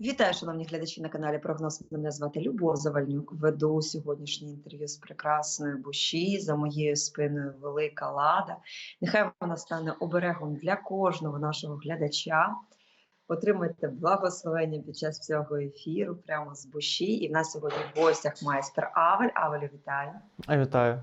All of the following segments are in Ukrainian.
Вітаю, шановні глядачі на каналі Прогноз. Мене звати Любов Завальнюк. Веду сьогоднішнє інтерв'ю з прекрасною Буші. За моєю спиною велика лада. Нехай вона стане оберегом для кожного нашого глядача. Отримайте благословення під час цього ефіру прямо з Буші. І в нас сьогодні в гостях майстер Авель. Авелю, вітаю. А, Вітаю.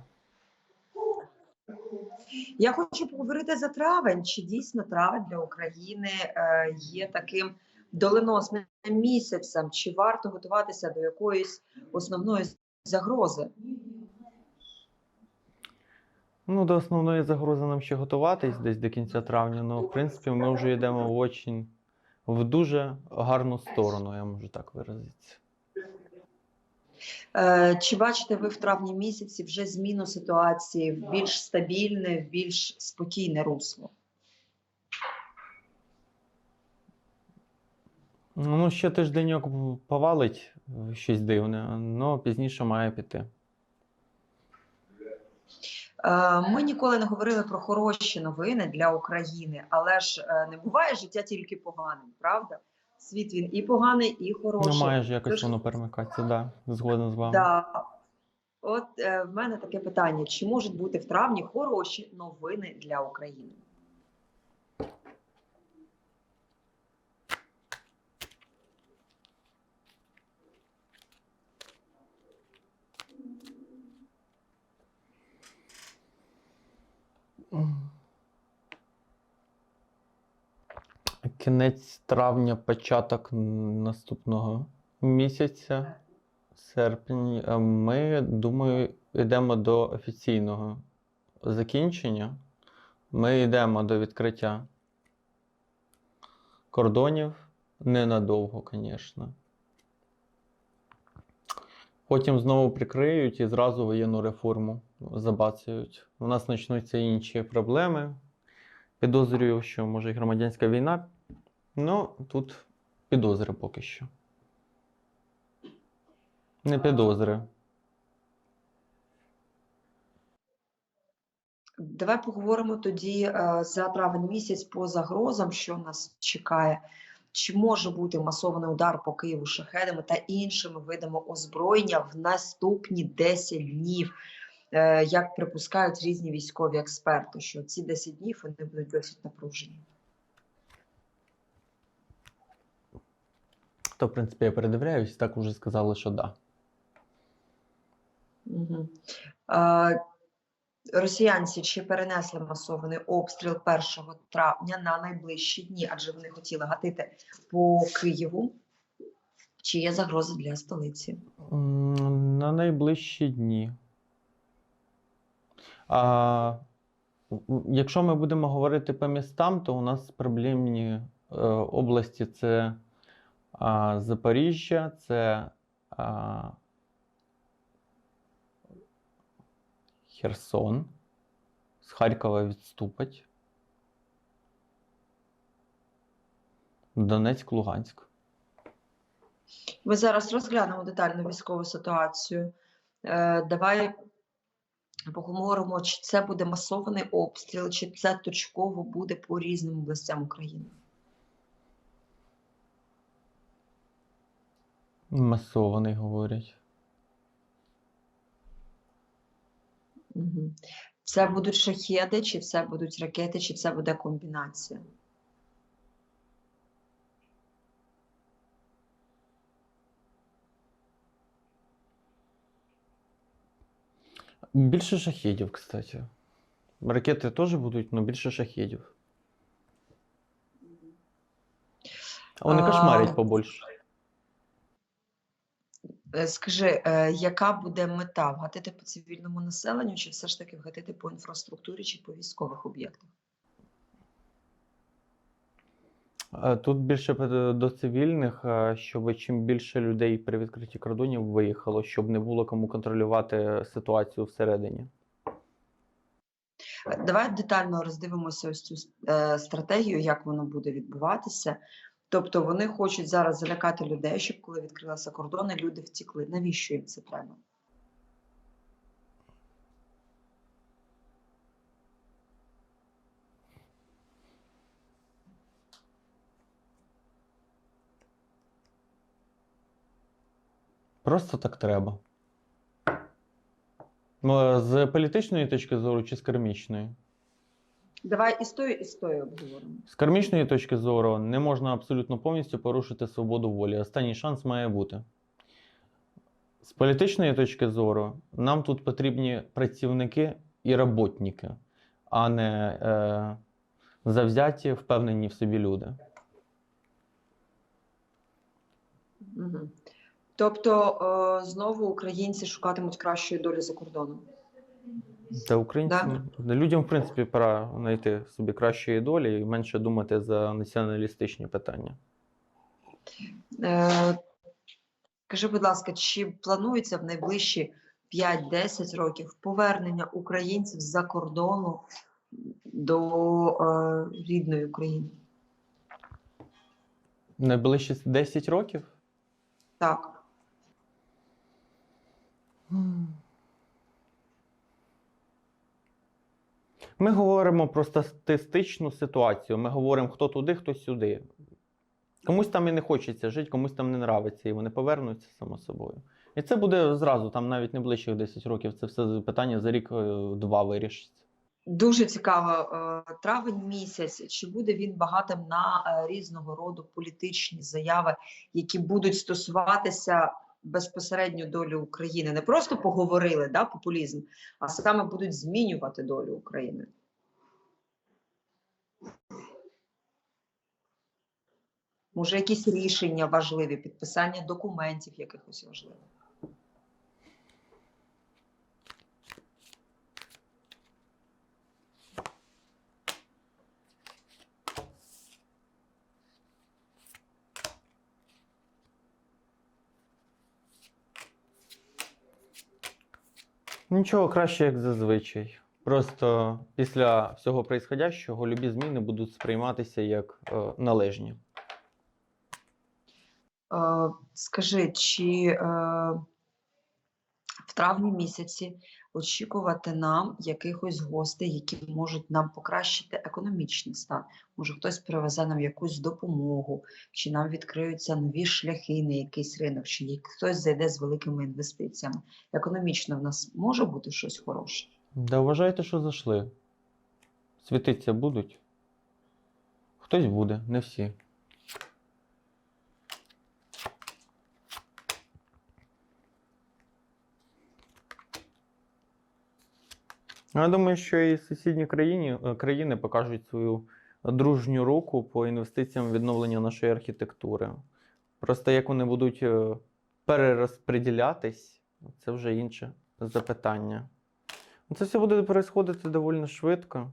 Я хочу поговорити за травень. Чи дійсно травень для України е, є таким доленосним місяцем? Чи варто готуватися до якоїсь основної загрози? Ну, до основної загрози нам ще готуватись десь до кінця травня. Ну, в принципі, ми вже йдемо в очень в дуже гарну сторону, я можу так виразитися. Е, Чи бачите ви в травні місяці вже зміну ситуації в більш стабільне, в більш спокійне русло? Ну, ще тижденьок повалить е, щось дивне, але пізніше має піти. Е, Ми ніколи не говорили про хороші новини для України, але ж е, не буває життя тільки поганим, правда? Світ він і поганий, і хороший. Ну, має ж Тож- якось воно перемикатися, да, згоден з вами. Да. От е, в мене таке питання: чи можуть бути в травні хороші новини для України? Кінець травня, початок наступного місяця, серпень. е, Ми, думаю, йдемо до офіційного закінчення. Ми йдемо до відкриття кордонів ненадовго, звісно. Потім знову прикриють і зразу воєнну реформу забацюють. У нас почнуться інші проблеми. Підозрюю, що може і громадянська війна. Ну, тут підозри поки що. Не підозри. Давай поговоримо тоді е, за травень місяць по загрозам, що нас чекає. Чи може бути масований удар по Києву шахедами та іншими видами озброєння в наступні 10 днів? Е, Як припускають різні військові експерти, що ці 10 днів вони будуть досить напружені. То, в принципі, я передивляюсь, так уже сказали, що да. Угу. Росіянці чи перенесли масований обстріл 1 травня на найближчі дні, адже вони хотіли гатити по Києву. Чи є загроза для столиці? На найближчі дні. А, якщо ми будемо говорити по містам, то у нас проблемні е, області це Запоріжжя, це Херсон. З Харкова відступить. Донецьк, Луганськ. Ми зараз розглянемо детально військову ситуацію. Е, давай поговоримо, чи це буде масований обстріл, чи це точково буде по різним областям України. Масований говорять. Це будуть шахеди, чи це будуть ракети, чи це буде комбінація? Більше шахедів, кстати. Ракети теж будуть, але більше шахедів. А вони кошмарять побольше. Е, Скажи, е, яка буде мета? Вгатити по цивільному населенню, чи все ж таки вгатити по інфраструктурі чи по військових об'єктах? Тут більше до цивільних, щоб чим більше людей при відкритті кордонів виїхало, щоб не було кому контролювати ситуацію всередині. Е, Давай детально роздивимося ось цю е, стратегію, як воно буде відбуватися. Тобто вони хочуть зараз залякати людей, щоб коли відкрилися кордони, люди втікли. Навіщо їм це треба? Просто так треба. З політичної точки зору чи з кармічної? Давай і з тою, і з тою обговоримо. З кармічної точки зору не можна абсолютно повністю порушити свободу волі. Останній шанс має бути. З політичної точки зору, нам тут потрібні працівники і роботники, а не е, завзяті, впевнені в собі люди. Угу. Тобто е, знову українці шукатимуть кращої долі за кордоном. Та українцям, людям, в принципі, пора знайти собі кращої долі і менше думати за націоналістичні питання. Е, Скажи, будь ласка, чи планується в найближчі 5-10 років повернення українців з-за кордону до е, рідної України? Найближчі 10 років? Так. Ми говоримо про статистичну ситуацію. Ми говоримо, хто туди, хто сюди. Комусь там і не хочеться жити, комусь там не нравиться, і вони повернуться само собою. І це буде зразу, там навіть не ближчих 10 років. Це все питання за рік-два вирішиться. Дуже цікаво. е, Травень місяць. Чи буде він багатим на е, різного роду політичні заяви, які будуть стосуватися безпосередньо долю України? Не просто поговорили, да, популізм, а саме будуть змінювати долю України. Може, якісь рішення важливі, підписання документів якихось важливих. Нічого краще, як зазвичай. Просто після всього происходящого любі зміни будуть сприйматися як е, належні. Е, Скажи, чи е, в травні місяці очікувати нам якихось гостей, які можуть нам покращити економічний стан? Може, хтось привезе нам якусь допомогу, чи нам відкриються нові шляхи на якийсь ринок, чи хтось зайде з великими інвестиціями. Економічно в нас може бути щось хороше? Да вважайте, що зайшли. Світиться будуть. Хтось буде, не всі. Я думаю, що і сусідні країни, е, країни покажуть свою дружню руку по інвестиціям в відновлення нашої архітектури. Просто як вони будуть е, перерозподілятись, це вже інше запитання. Ну, Це все буде відбуватися доволі швидко.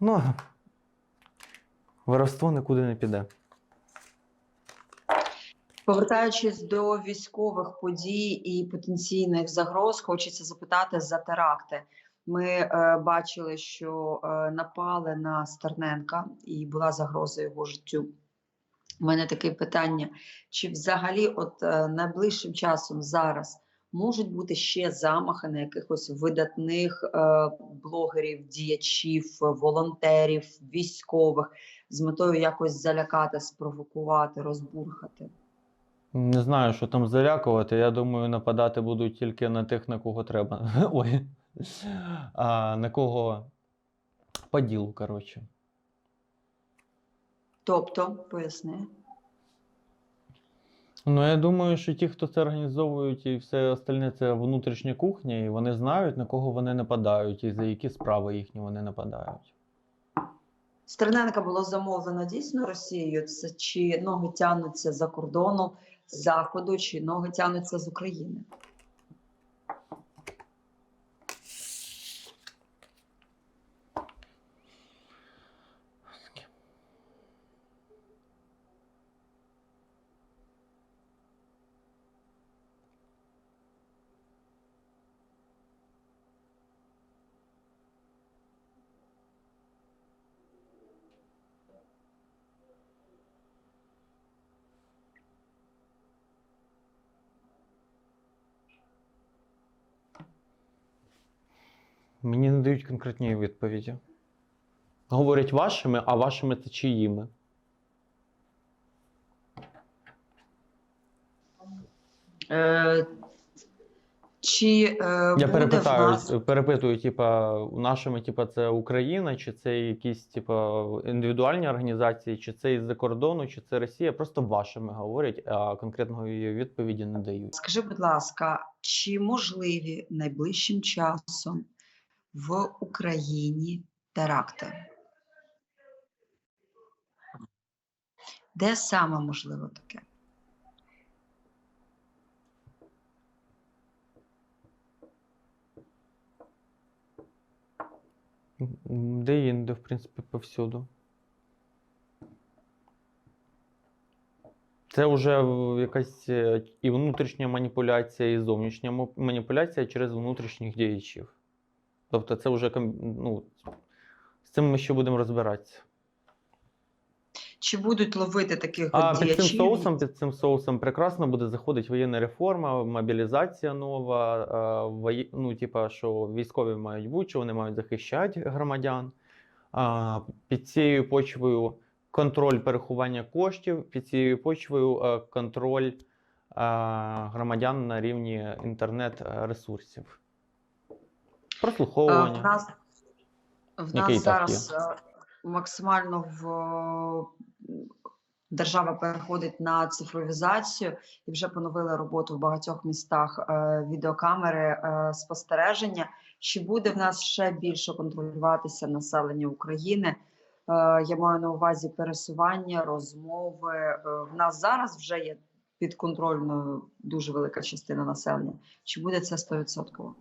Ну, воровство нікуди не піде. Повертаючись до військових подій і потенційних загроз, хочеться запитати за теракти. Ми е, бачили, що е, напали на Стерненка і була загроза його життю. У мене таке питання: чи взагалі, от е, найближчим часом зараз можуть бути ще замахи на якихось видатних е, блогерів, діячів, волонтерів, військових з метою якось залякати, спровокувати, розбурхати? Не знаю, що там залякувати. Я думаю, нападати будуть тільки на тих, на кого треба. Ой. А на кого по ділу, коротше. Тобто, поясни. Ну, я думаю, що ті, хто це організовують, і все остальне це внутрішня кухня, і вони знають, на кого вони нападають, і за які справи їхні вони нападають. Стерненка було замовлено дійсно Росією. Це чи ноги тягнуться за кордону з заходу, чи ноги тягнуться з України? Мені не дають конкретні відповіді. Говорять вашими, а вашими це чиїми. Е, чи е, Я перепитаю, нас перепитую, типа, у нашими, типа, це Україна, чи це якісь, типа, індивідуальні організації, чи це із-за кордону, чи це Росія. Просто вашими говорять, а конкретної відповіді не дають. Скажи, будь ласка, чи можливі найближчим часом в Україні теракти? Де саме можливо таке? Де інде, в принципі, повсюду. Це вже якась е, і внутрішня маніпуляція, і зовнішня маніпуляція через внутрішніх діячів. Тобто це вже ну, з цим ми ще будемо розбиратися. Чи будуть ловити таких А от під цим соусом, під цим соусом прекрасно буде заходити воєнна реформа, мобілізація нова, вої- ну, типа, що військові мають бути, що вони мають захищати громадян. А, Під цією почвою контроль переховання коштів, під цією почвою контроль громадян на рівні інтернет-ресурсів. Е, Прослуховування. В нас, в нас зараз е, максимально в е, держава переходить на цифровізацію і вже поновили роботу в багатьох містах е, відеокамери е, спостереження. Чи буде в нас ще більше контролюватися населення України? Е, Я маю на увазі пересування, розмови. Е, В нас зараз вже є підконтрольною дуже велика частина населення. Чи буде це 100%?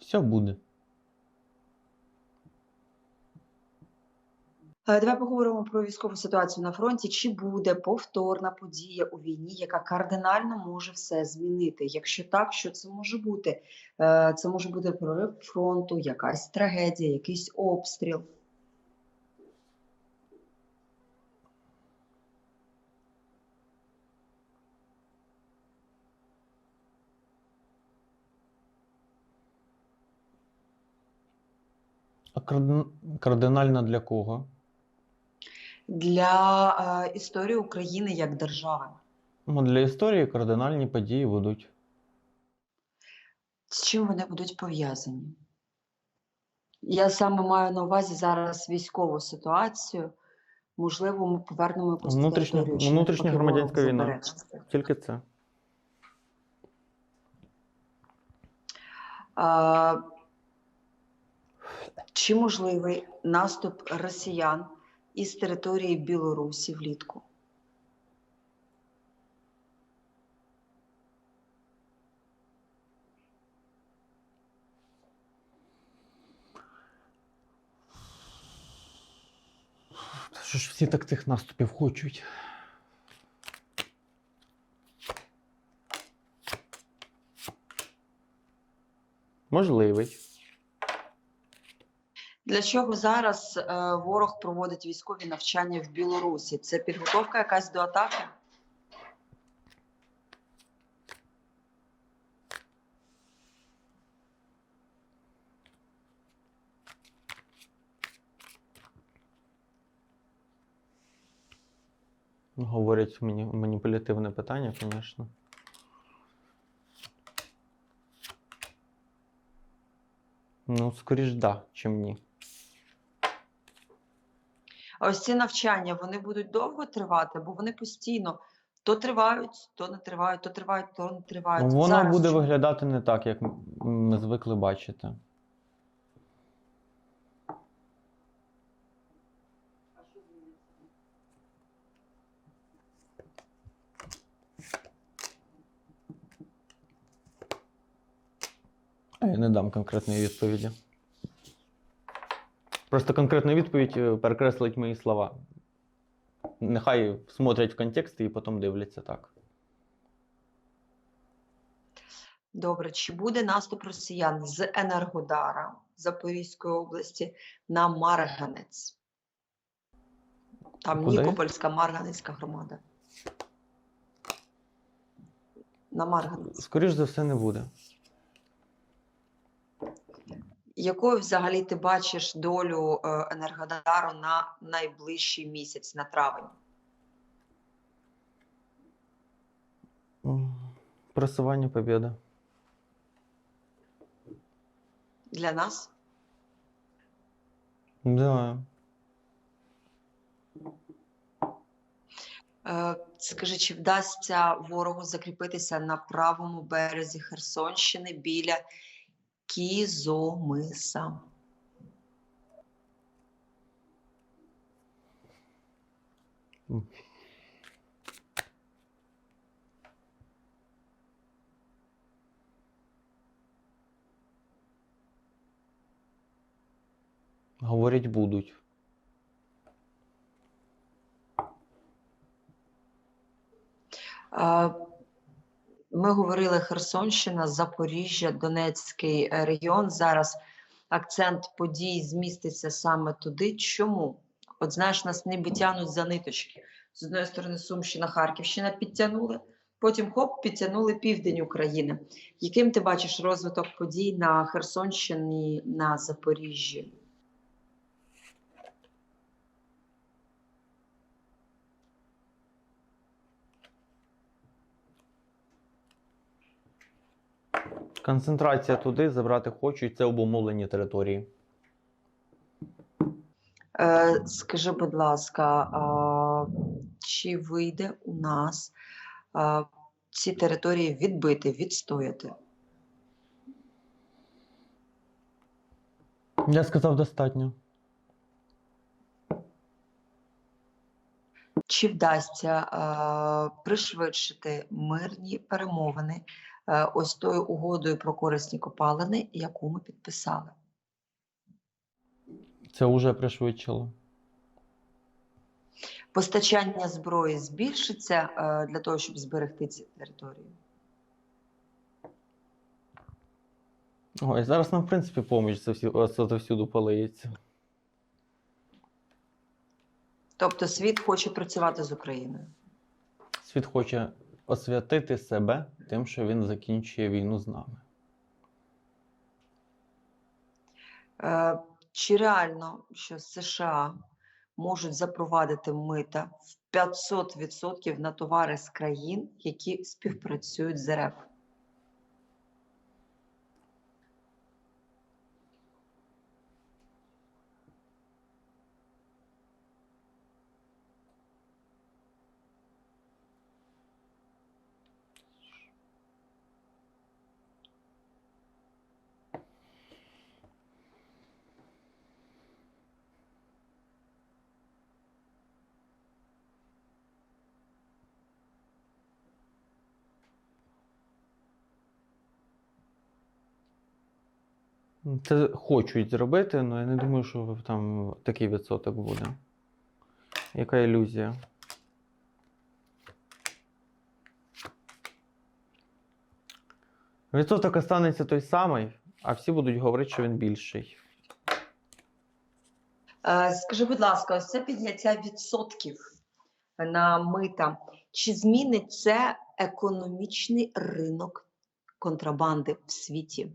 Все буде. Е, Давай поговоримо про військову ситуацію на фронті. Чи буде повторна подія у війні, яка кардинально може все змінити? Якщо так, що це може бути? Е, Це може бути прорив фронту, якась трагедія, якийсь обстріл. А кардин- для кого? Для е, історії України як держави. Ну, для історії кардинальні події будуть. З чим вони будуть пов'язані? Я саме маю на увазі зараз військову ситуацію. Можливо, ми повернемо якусь Внутрішня- внутрішня громадянська війна. Тільки це. А, Чи можливий наступ росіян із території Білорусі влітку? Що ж всі так цих наступів хочуть? Можливий. Для чого зараз е, ворог проводить військові навчання в Білорусі? Це підготовка якась до атаки? Говорять мені маніпулятивне питання, звісно. Ну, скоріш да, чим ні. А ось ці навчання вони будуть довго тривати, бо вони постійно то тривають, то не тривають, то тривають, то не тривають. Ну, Воно Зараз буде що? виглядати не так, як ми звикли бачити. Я не дам конкретної відповіді. Просто конкретну відповідь е, перекреслить мої слова. Нехай смотрять в контекст і потім дивляться так. Добре, чи буде наступ росіян з Енергодара Запорізької області на Марганець? Там Куди? Нікопольська Марганецька громада. На Марганець. Скоріш за все, не буде. Якою взагалі ти бачиш долю е, Енергодару на найближчий місяць, на травень? Просування побіда. Для нас? Да. Е, Скажи, чи вдасться ворогу закріпитися на правому березі Херсонщини біля Кізомиса? М. Говорять будуть. Е, Ми говорили Херсонщина, Запоріжжя, Донецький е, регіон. Зараз акцент подій зміститься саме туди. Чому? От знаєш, нас ніби тянуть за ниточки. З одної сторони, Сумщина, Харківщина підтягнули, потім хоп, підтягнули південь України. Яким ти бачиш розвиток подій на Херсонщині, на Запоріжжі? Концентрація туди забрати хочуть, це обумовлені території. Е, Скажи, будь ласка, а, чи вийде у нас а, ці території відбити, відстояти? Я сказав достатньо. Чи вдасться а, пришвидшити мирні перемовини е, ось тою угодою про корисні копалини, яку ми підписали? Це вже пришвидшило. Постачання зброї збільшиться е, для того, щоб зберегти ці території? Ой, зараз нам, в принципі, поміч за всю, всюди полиється. Тобто світ хоче працювати з Україною. Світ хоче освятити себе тим, що він закінчує війну з нами. Е, Чи реально, що США можуть запровадити мита в 500% на товари з країн, які співпрацюють з РФ? Це хочуть зробити, але я не думаю, що там такий відсоток буде. Яка ілюзія? Відсоток останеться той самий, а всі будуть говорити, що він більший. Е, Скажи, будь ласка, це підняття відсотків на мита. Чи змінить це економічний ринок контрабанди в світі?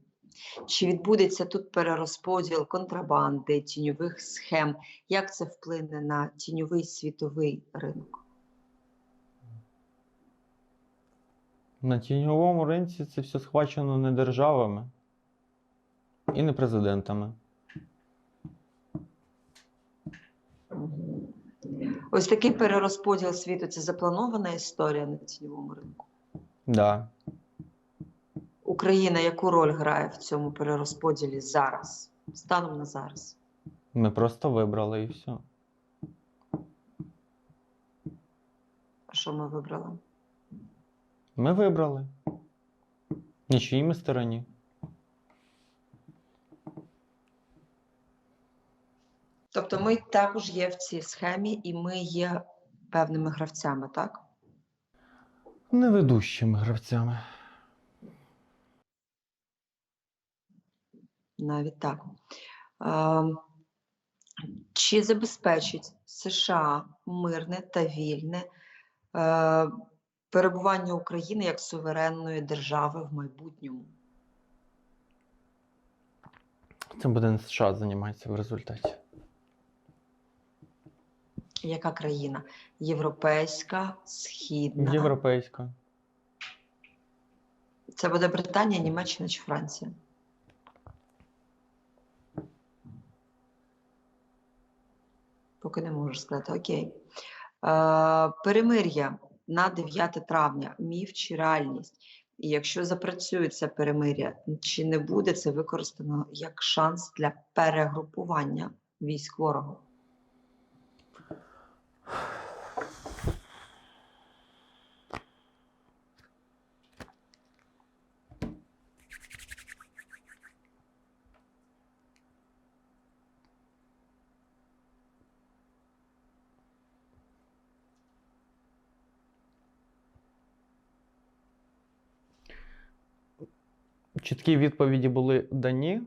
Чи відбудеться тут перерозподіл контрабанди, тіньових схем? Як це вплине на тіньовий світовий ринок? На тіньовому ринці це все схвачено не державами і не президентами. Ось такий перерозподіл світу це запланована історія на тіньовому ринку. Да. Україна яку роль грає в цьому перерозподілі зараз, станом на зараз? Ми просто вибрали і все. Що ми вибрали? Ми вибрали. На чиїй ми стороні. Тобто ми також є в цій схемі, і ми є певними гравцями, так? Неведущими гравцями. Навіть так. Ем, Чи забезпечить США мирне та вільне е, перебування України як суверенної держави в майбутньому? Цим буде США займатися в результаті. Яка країна? Європейська, східна. Європейська. Це буде Британія, Німеччина чи Франція? Поки не можу сказати. Окей. Е, перемир'я на 9 травня. Міф чи реальність? І якщо запрацює це перемир'я, чи не буде це використано як шанс для перегрупування військ ворогу? Чіткі відповіді були дані,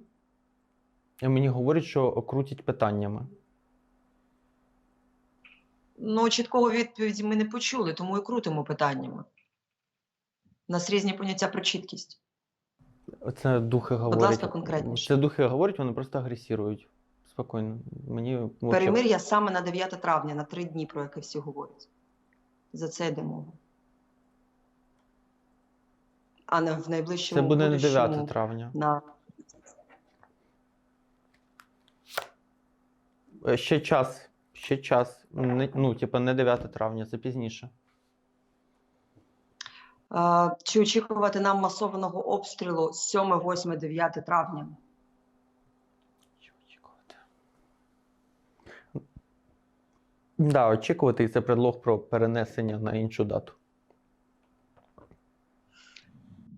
і мені говорять, що крутять питаннями. Ну, чіткого відповіді ми не почули, тому і крутимо питаннями. У нас різні поняття про чіткість. Це духи говорять. Будь ласка, конкретніше. Це духи говорять, вони просто агресірують. Спокійно. Мені Перемир'я саме на 9 травня, на три дні, про яке всі говорять. За це йде мова. А не в найближчому Це буде не 9 травня. На... Е, Ще час. Ще час. Не- Ну, типа, не 9 травня, це пізніше. Е, Чи очікувати нам масованого обстрілу 7, 8, 9 травня? Очікувати? Да, очікувати, і це предлог про перенесення на іншу дату. Е,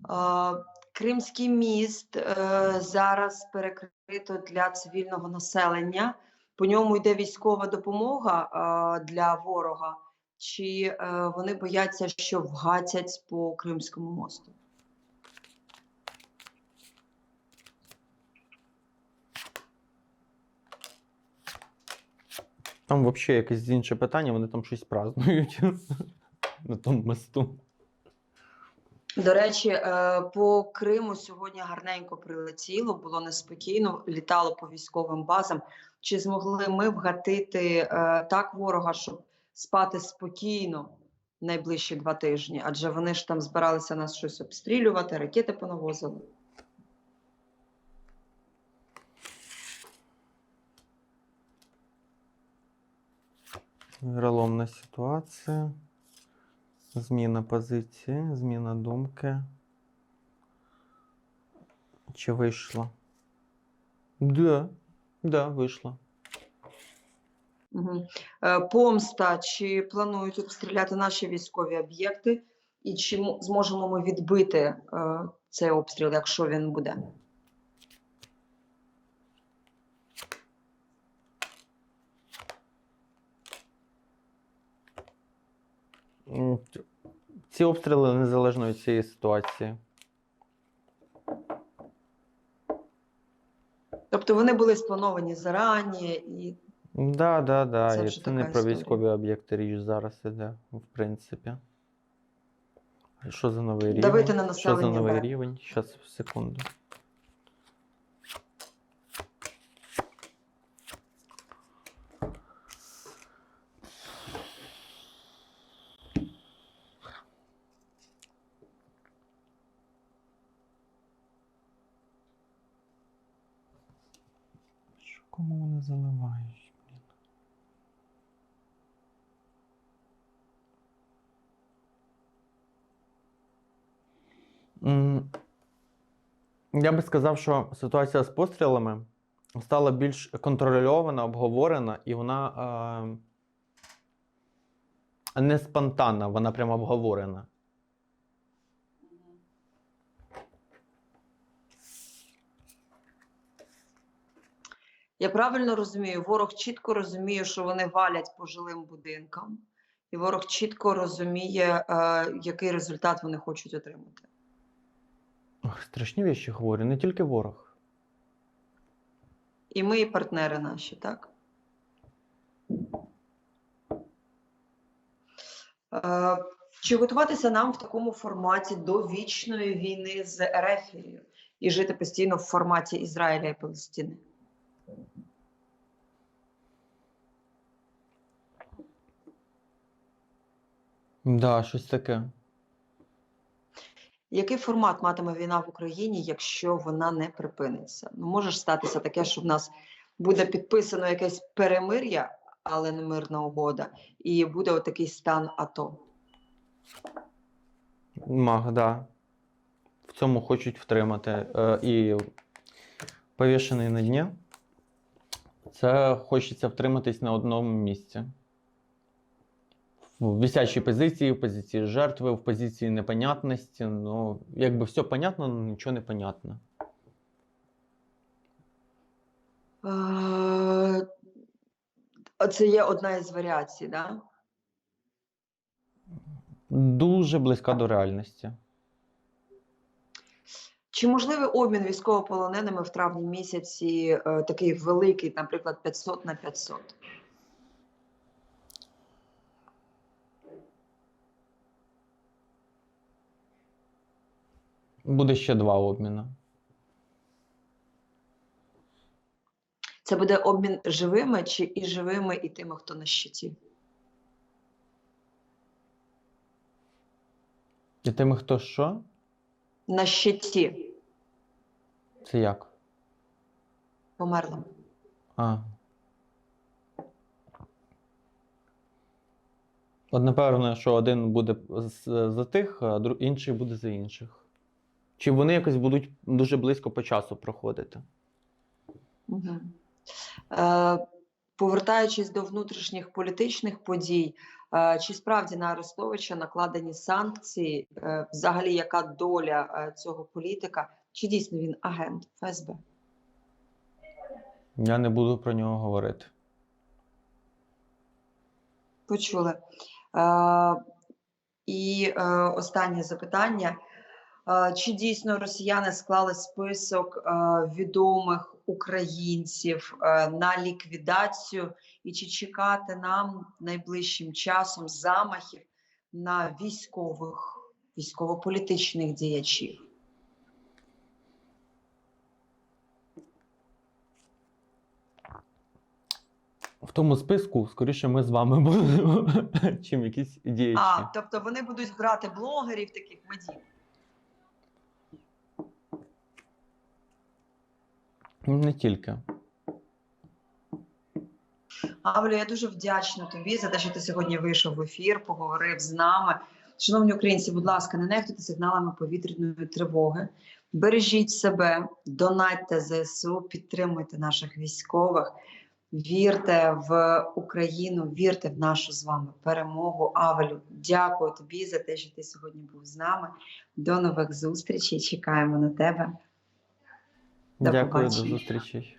Кримський міст е, зараз перекрито для цивільного населення. По ньому йде військова допомога е, для ворога. Чи е, вони бояться, що вгатять по Кримському мосту? Там взагалі якесь інше питання, вони там щось празднують на тому мосту. До речі, е, по Криму сьогодні гарненько прилетіло, було неспокійно, літало по військовим базам. Чи змогли ми вгатити е, так ворога, щоб спати спокійно найближчі два тижні? Адже вони ж там збиралися нас щось обстрілювати, ракети понавозили. Переломна ситуація. Зміна позиції, зміна думки. Чи вийшло? Да, да, вийшло. Угу. Помста, чи планують обстріляти наші військові об'єкти, і чи зможемо ми відбити е, цей обстріл, якщо він буде? Ці обстріли незалежно від цієї ситуації. Тобто вони були сплановані зарані, і Да, да, да. Це І це не про військові об'єкти річ зараз іде, в принципі. Що за новий рівень? Давити на населення. Що за новий Б. рівень? Щас, секунду. Кому вони заливають? блін? Я би сказав, що ситуація з пострілами стала більш контрольована, обговорена, і вона е, не спонтанна, вона прямо обговорена. Я правильно розумію, ворог чітко розуміє, що вони валять по жилим будинкам, і ворог чітко розуміє, е, який результат вони хочуть отримати. Ох, страшні вещі говорю, не тільки ворог. І ми, і партнери наші, так? Е, Чи готуватися нам в такому форматі до вічної війни з Ерефією і жити постійно в форматі Ізраїля і Палестини? Да, щось таке. Який формат матиме війна в Україні, якщо вона не припиниться? Ну, може ж статися таке, що в нас буде підписано якесь перемир'я, але не мирна угода, і буде отакий стан АТО. Маг, да. В цьому хочуть втримати. Е, і повішений на дні. Це хочеться втриматись на одному місці. В висячій позиції, в позиції жертви, в позиції непонятності. Ну, якби все понятно, але нічого не понятно. Це є одна із варіацій, да? Дуже близька до реальності. Чи можливий обмін військовополоненими в травні місяці е, такий великий, наприклад, 500 на 500? Буде ще два обміни. Це буде обмін живими чи і живими, і тими, хто на щиті? І тими, хто що? На щиті Це як? померлим. А. От напевно, що один буде за тих, а інший буде за інших. Чи вони якось будуть дуже близько по часу проходити? Угу. Е, повертаючись до внутрішніх політичних подій, е, чи справді на Арестовича накладені санкції? Е, взагалі, яка доля е, цього політика? Чи дійсно він агент ФСБ? Я не буду про нього говорити. Почули. Е, і е, останнє запитання. Е, чи дійсно росіяни склали список е, відомих українців е, на ліквідацію? І чи чекати нам найближчим часом замахів на військових, військово-політичних діячів? В тому списку, скоріше, ми з вами будемо, чим якісь діячі. А, тобто вони будуть брати блогерів таких медійних. Не тільки. Авлю, я дуже вдячна тобі за те, що ти сьогодні вийшов в ефір, поговорив з нами. Шановні українці, будь ласка, не нехтуйте сигналами повітряної тривоги. Бережіть себе, донатьте ЗСУ, підтримуйте наших військових, вірте в Україну, вірте в нашу з вами перемогу. Авелю, дякую тобі за те, що ти сьогодні був з нами. До нових зустрічей. Чекаємо на тебе. До Дякую, до побачення. зустрічі.